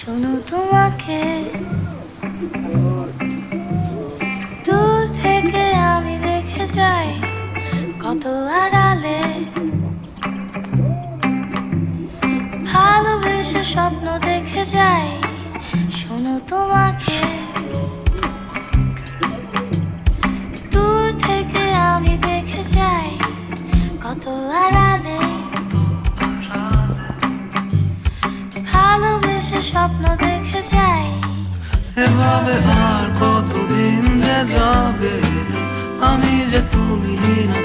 শোনো তোমাকে। দূর থেকে আমি দেখে যাই কত আড়ালে। ভালোবেসে স্বপ্ন দেখে যাই, শোনো তোমাকে। দূর থেকে আমি দেখে যাই কত আড়ালে। ভালোবেসে স্বপ্ন দেখে যাই। এভাবে আর কতদিন যে যাবে? আমি যে তুমি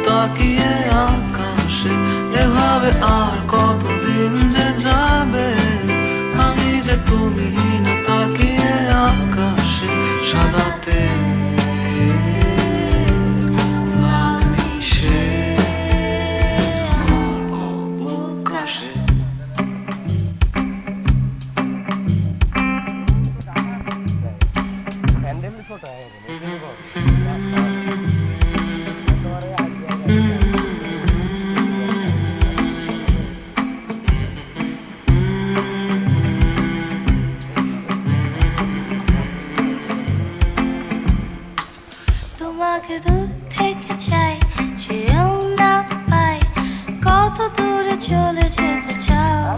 তাকিয়ে আকাশে। এভাবে আর কতদিন যে যাবে? দূর থেকে চাই না কত দূরে চলে যেতে চাও?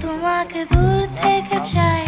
তোমাকে দূর থেকে চাই।